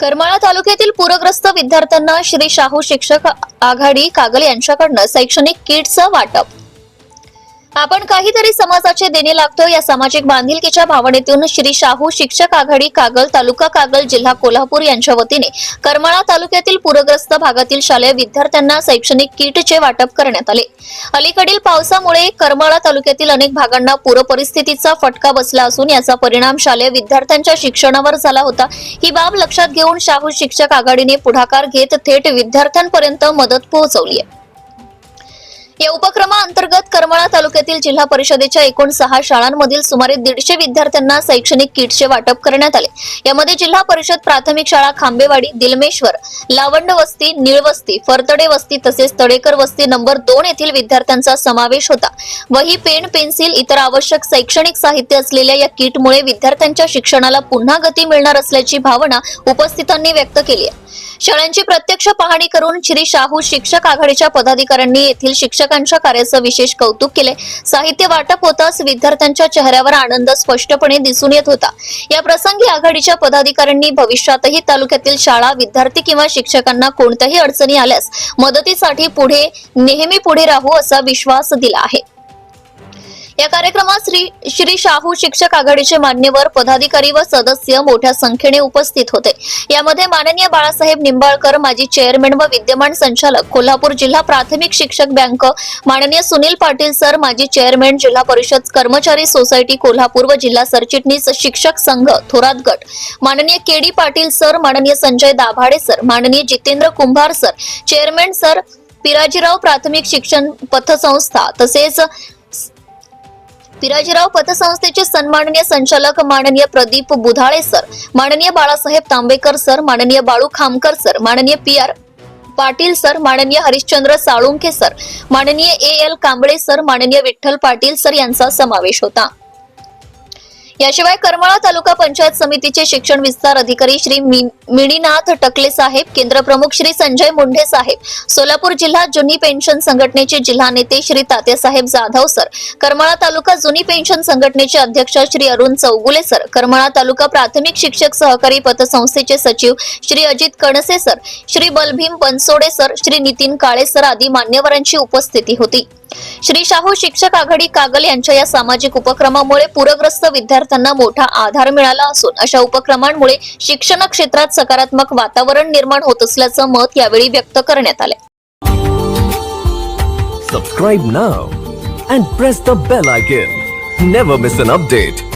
करमाळा तालुक्यातील पूरग्रस्त विद्यार्थ्यांना श्री शाहू शिक्षक आघाडी कागल यांच्याकडनं शैक्षणिक किटचं वाटप आपण काहीतरी समाजाचे देणे लागतो. या सामाजिक बांधिलकीच्या भावनेतून श्री शाहू शिक्षक आघाडी कागल तालुका कागल जिल्हा कोल्हापूर यांच्या वतीने करमाळा तालुक्यातील पूरग्रस्त भागातील शालेय विद्यार्थ्यांना शैक्षणिक किटचे वाटप करण्यात आले. अलीकडील पावसामुळे करमाळा तालुक्यातील अनेक भागांना पूर परिस्थितीचा फटका बसला असून याचा परिणाम शालेय विद्यार्थ्यांच्या शिक्षणावर झाला होता. ही बाब लक्षात घेऊन शाहू शिक्षक आघाडीने पुढाकार घेत थेट विद्यार्थ्यांपर्यंत मदत पोहोचवली आहे. या उपक्रमाअंतर्गत करमाळा तालुक्यातील जिल्हा परिषदेच्या एकूण सहा शाळांमधील सुमारे दीडशे विद्यार्थ्यांना शैक्षणिक किटचे वाटप करण्यात आले. यामध्ये जिल्हा परिषद प्राथमिक शाळा खांबेवाडी दिलमेश्वर लावंड वस्ती निळवस्ती फरतडे वस्ती तसेच तडेकर वस्ती नंबर दोन येथील विद्यार्थ्यांचा समावेश होता. वही पेन पेन्सिल इतर आवश्यक शैक्षणिक साहित्य असलेल्या या किटमुळे विद्यार्थ्यांच्या शिक्षणाला पुन्हा गती मिळणार असल्याची भावना उपस्थितांनी व्यक्त केली आहे. शाळांची प्रत्यक्ष पाहणी करून श्री शाहू शिक्षक आघाडीच्या पदाधिकाऱ्यांनी येथील शिक्षक शिक्षकांच्या कार्याचं विशेष कौतुक केले साहित्य वाटप होताच विद्यार्थ्यांच्या चेहऱ्यावर आनंद स्पष्टपणे दिसून येत होता. या प्रसंगी आघाडीच्या पदाधिकाऱ्यांनी भविष्यातही तालुक्यातील शाळा विद्यार्थी किंवा शिक्षकांना कोणत्याही अडचणी आल्यास मदतीसाठी पुढे नेहमी पुढे राहू असा विश्वास दिला आहे. या कार्यक्रमात श्री श्री शाहू शिक्षक आघाडीचे मान्यवर पदाधिकारी व सदस्य मोठ्या संख्येने उपस्थित होते. यामध्ये माननीय बाळासाहेब निंबाळकर माजी चेअरमॅन व विद्यमान संचालक कोल्हापूर जिल्हा प्राथमिक शिक्षक बँक माननीय सुनील पाटील सर माजी चेअरमॅन जिल्हा परिषद कर्मचारी सोसायटी कोल्हापूर व जिल्हा सरचिटणीस शिक्षक संघ थोरात गट. माननीय के डी पाटील सर माननीय संजय दाभाडे सर माननीय Jitendra Kumbhar sir chairman sir Pirajirao प्राथमिक शिक्षण पथसंस्था तसेच पिराजीराव पतसंस्थेचे सन्माननीय संचालक माननीय प्रदीप बुधाळे सर माननीय बाळासाहेब तांबेकर सर माननीय बाळू खामकर सर माननीय पी आर पाटील सर माननीय हरिश्चंद्र साळुंखे सर माननीय ए एल कांबळे सर माननीय विठ्ठल पाटील सर यांचा समावेश होता. याशिवाय करमाळा तालुका पंचायत समितीचे शिक्षण विस्तार अधिकारी श्री मिणीनाथ टकले साहेब केंद्र प्रमुख श्री संजय मुंढे साहेब सोलापूर जिल्हा जुनी पेन्शन संघटनेचे जिल्हा नेते श्री तात्यासाहेब जाधव सर करमाळा तालुका जुनी पेन्शन संघटनेचे अध्यक्ष श्री अरुण चौगुले सर करमाळा तालुका प्राथमिक शिक्षक सहकारी पतसंस्थेचे सचिव Shri Ajit Kanse sir Shri Balbhim Bansode sir Shri Nitin Kale sir आदी मान्यवरांची उपस्थिती होती. श्री शाहू शिक्षक आघाडी कागल यांच्या या सामाजिक उपक्रमामुळे पूरग्रस्त विद्यार्थ्यांना मोठा आधार मिळाला असून अशा उपक्रमांमुळे शिक्षण क्षेत्रात सकारात्मक वातावरण निर्माण होत असल्याचं मत यावेळी व्यक्त करण्यात आले subscribe now and press the bell icon never miss an update